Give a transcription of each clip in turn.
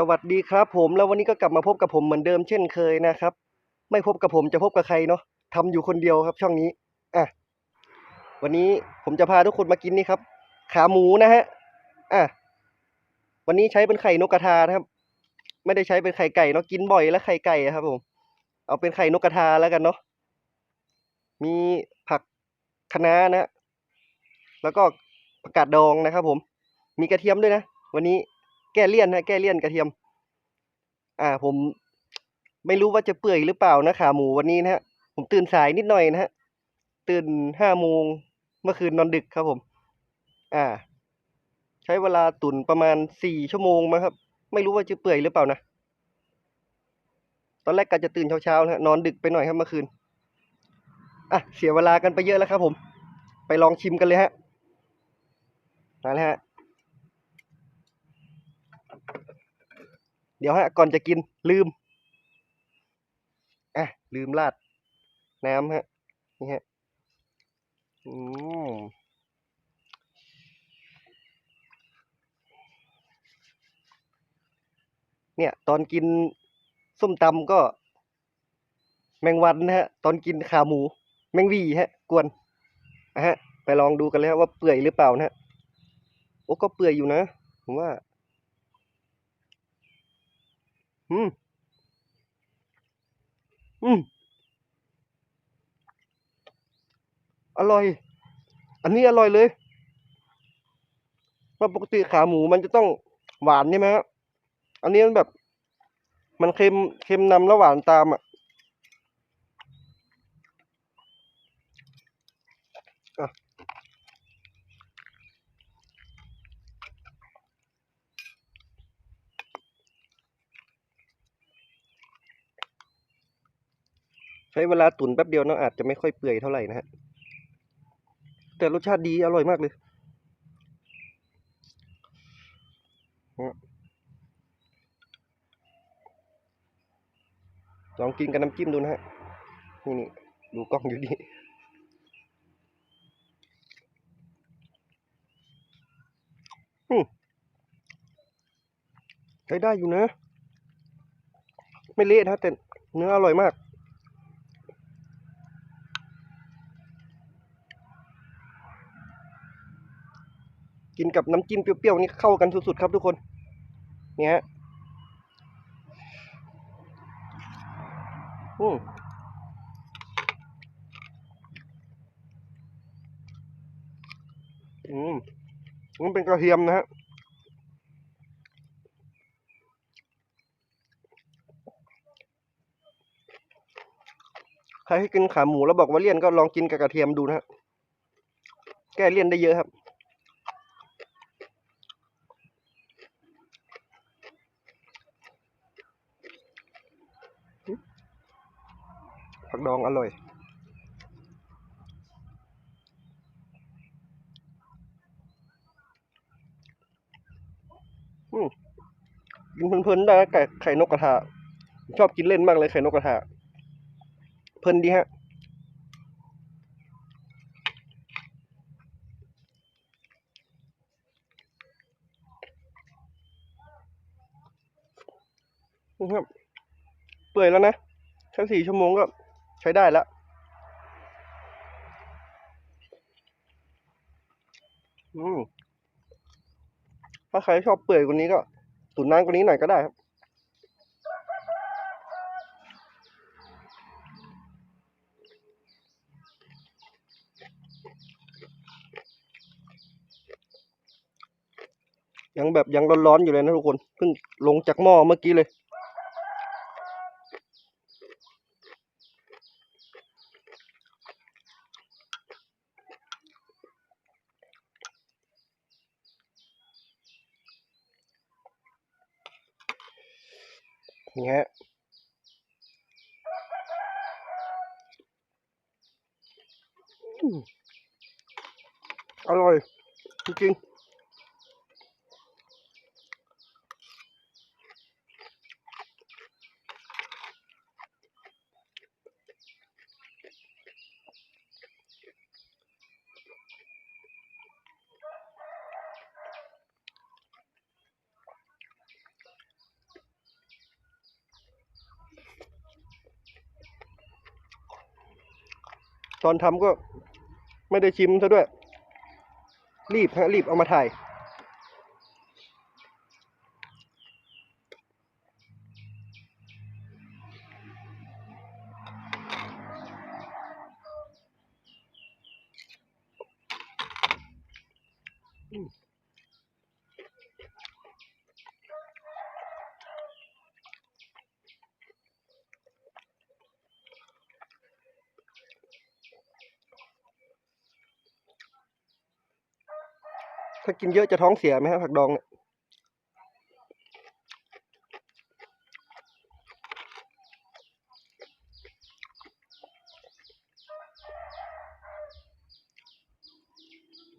สวัสดีครับผมแล้ววันนี้ก็กลับมาพบกับผมเหมือนเดิมเช่นเคยนะครับ ไม่พบกับผมจะพบกับใครเนาะทำอยู่คนเดียวครับช่องนี้อะวันนี้ผมจะพาทุกคนมากินนี่ครับ ขาหมูนะฮะอะวันนี้ใช้เป็นไข่นกกระทานะครับ ไม่ได้ใช้เป็นไข่ไก่เนาะกินบ่อยแล้วไข่ไก่ครับผมเอาเป็นไข่นกกระทาแล้วกันเนาะมีผักคะน้านะ แล้วก็ผักกาดดองนะครับ ผม มีกระเทียมด้วยนะ วันนี้ แก้เลี่ยนนะแก้เลี่ยนกระเทียม อ่า ผมไม่รู้ว่าจะเปื่อยหรือเปล่านะขาหมูวันนี้นะฮะผมตื่นสายนิดหน่อยนะฮะตื่นห้าโมงเมื่อคืนนอนดึกครับผม อ่า ใช้เวลาตุนประมาณสี่ชั่วโมงมั้งครับ ไม่รู้ว่าจะเปื่อยหรือเปล่านะตอนแรกกะจะตื่นเช้าๆนะฮะนอนดึกไปหน่อยครับเมื่อคืนอะเสียเวลากันไปเยอะแล้วครับผม ไปลองชิมกันเลยฮะมาแล้วฮะ เดี๋ยวฮะก่อนจะกินลืมอะลืมราดน้ำฮะนี่ฮะอืมเนี่ย ตอนกินส้มตำก็ แมงวันนะฮะ ตอนกินขาหมู แมงวีฮะ กวนนะฮะ ไปลองดูกันเลยว่าเปื่อยหรือเปล่านะฮะโอ้ก็เปื่อยอยู่นะผมว่า อืมอืมอร่อย อันนี้อร่อยเลยว่าปกติขาหมูมันจะต้องหวานใช่ไหมฮะอันนี้มันแบบ มันเค็มเค็มนำแล้วหวานตามอะ ช้เวลาตุ๋นแป๊บเดียวเนอะอาจจะไม่ค่อยเปื่อยเท่าไหร่นะฮะ แต่รสชาติดีอร่อยมากเลย ลองกินกับน้ำจิ้มดูนะฮะ นี่นี่ดูกล้องอยู่นี่ใช้ได้อยู่นะ ไม่เละนะแต่เนื้ออร่อยมาก กินกับน้ำจิ้มเปรี้ยวๆนี่เข้ากันสุดๆครับทุกคน เนี่ยฮะอืมอืมมันเป็นกระเทียมนะฮะใครให้กินขาหมูแล้วบอกว่าเลี่ยนก็ลองกินกับกระเทียมดูนะฮะ แก้เลี่ยนได้เยอะครับ ผักดองอร่อย อืมกินเพลินๆได้ไก่ไข่นกกระทา ชอบกินเล่นมากเลยไข่นกกระทา เพลินดีฮะนี่ครับเปื่อยแล้วนะแค่สี่ชั่วโมงก็ ใช้ได้แล้วอืมถ้าใครชอบเปื่อยกว่านี้ก็ ตุ๋นนานกว่านี้หน่อยก็ได้ครับ ยังแบบยังร้อนๆอยู่เลยนะทุกคน เพิ่งลงจากหม้อเมื่อกี้เลย อร่อย จริงตอนทำก็ ไม่ได้ชิมซะด้วย รีบฮะรีบเอามาถ่าย ถ้ากินเยอะจะท้องเสียไหมครับผักดองเนี่ย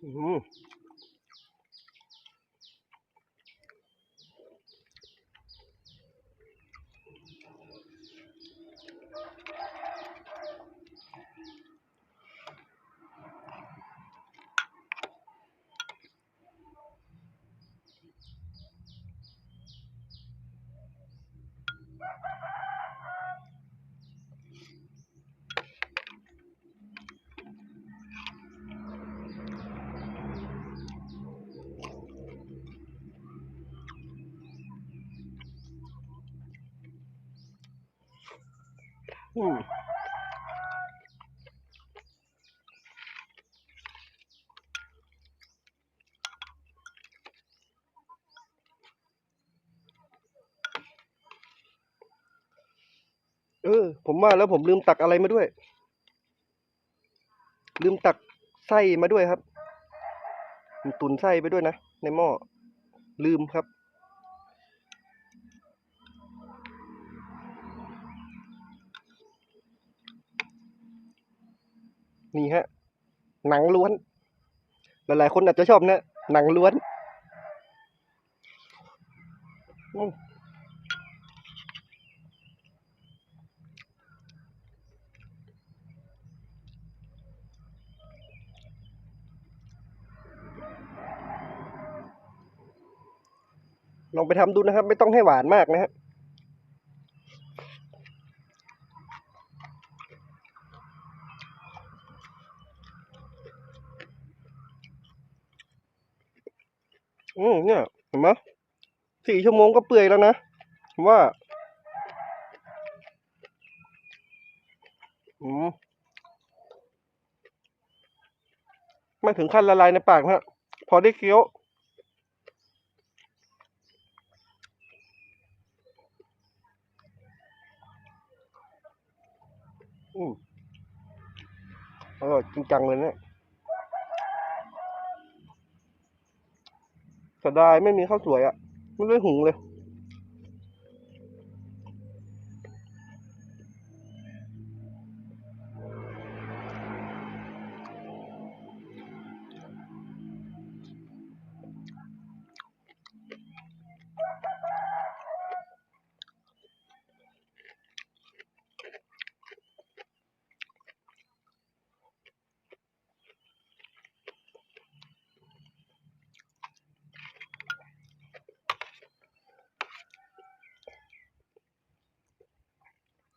อืม อืมเออ ผมว่าแล้วผมลืมตักอะไรมาด้วย ลืมตักไส้มาด้วยครับ ตุนไส้ไปด้วยนะ ในหม้อลืมครับ นี่ฮะ หนังล้วน หลายๆคนอาจจะชอบนะหนังล้วนลองไปทำดูนะครับ ไม่ต้องให้หวานมากนะฮะ อืมเนี่ยเห็นไหมสี่ชั่วโมงก็เปื่อยแล้วนะว่าอืมไม่ถึงขั้นละลายในปากนะฮะพอได้เคี้ยวอืมอร่อยจริงจังเลยเนี่ยเสียดายไม่มีข้าวสวยอะ่ะ ไม่ได้หุงเลย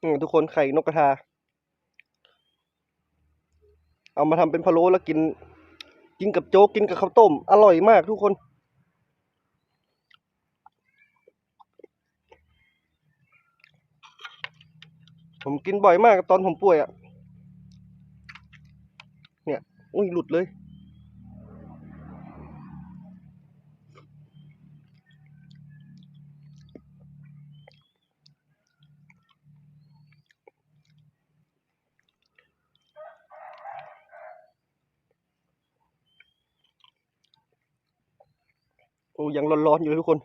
อืมทุกคนไข่นกกระทา เอามาทำเป็นพะโล้แล้วกิน กินกับโจ๊กกินกับข้าวต้ม อร่อยมากทุกคนผมกินบ่อยมากตอนผมป่วยอะ่ะ เนี่ย อุ้ยหลุดเลย อ้ยังร้อนๆอยู่เลยทุกคน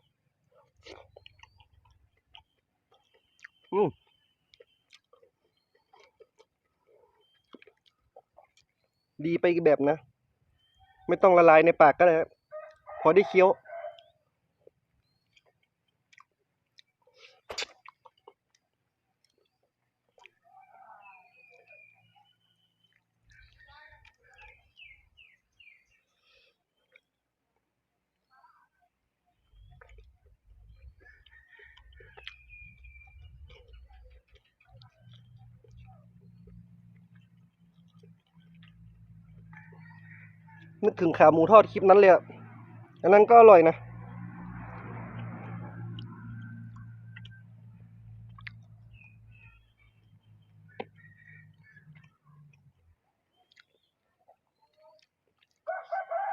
อืมดีไปอีกแบบนะ ไม่ต้องละลายในปากก็ได้ครับพอได้เคี้ยว นึกถึงขาหมูทอดคลิปนั้นเลยอะอันนั้นก็อร่อยนะ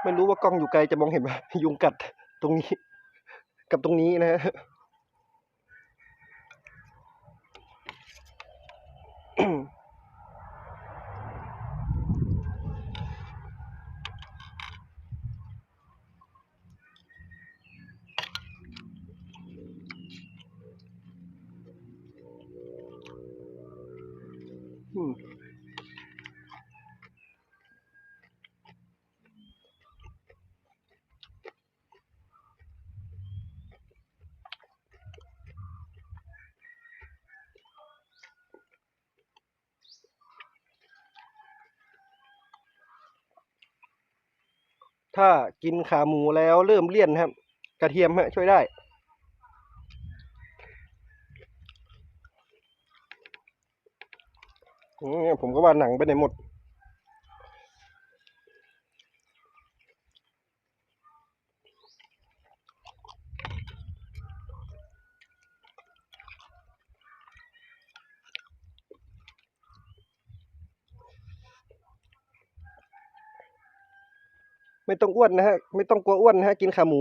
ไม่รู้ว่ากล้องอยู่ไกลจะมองเห็นไหมยุงกัดตรงนี้ กับตรงนี้นะฮะ อืม ถ้ากินขาหมูแล้วเริ่มเลี่ยนครับ กระเทียมฮะช่วยได้ ผมก็ว่าหนังไปไหนหมด ไม่ต้องอ้วนนะฮะ ไม่ต้องกลัวอ้วนนะฮะ กินขาหมู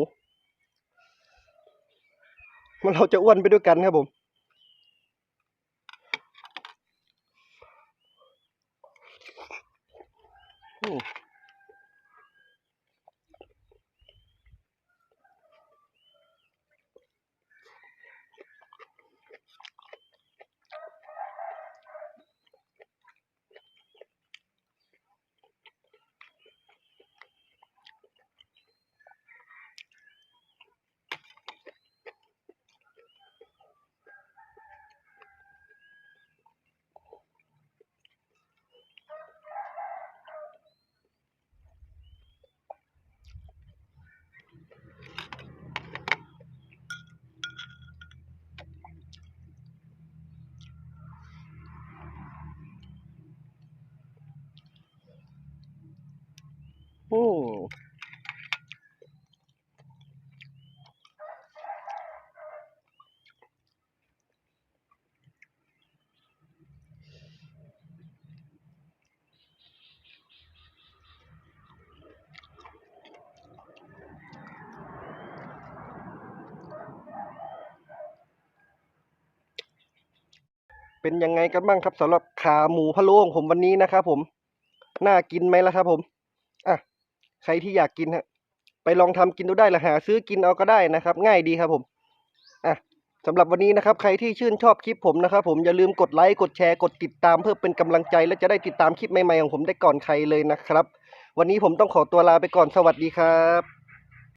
มันเราจะอ้วนไปด้วยกันครับผมอืมอืม เป็นยังไงกันบ้างครับสำหรับขาหมูพะโล้ของผมวันนี้นะครับผม น่ากินไหมล่ะครับผมอะใครที่อยากกินฮะไปลองทำกินดูได้ละหา ซื้อกินเอาก็ได้นะครับ ง่ายดีครับผมอะสำหรับวันนี้นะครับ ใครที่ชื่นชอบคลิปผมนะครับผมอย่าลืมกดไลค์กดแชร์กดติดตามเพื่อเป็นกำลังใจ และจะได้ติดตามคลิปใหม่ๆของผมได้ก่อนใครเลยนะครับ วันนี้ผมต้องขอตัวลาไปก่อนสวัสดีครับ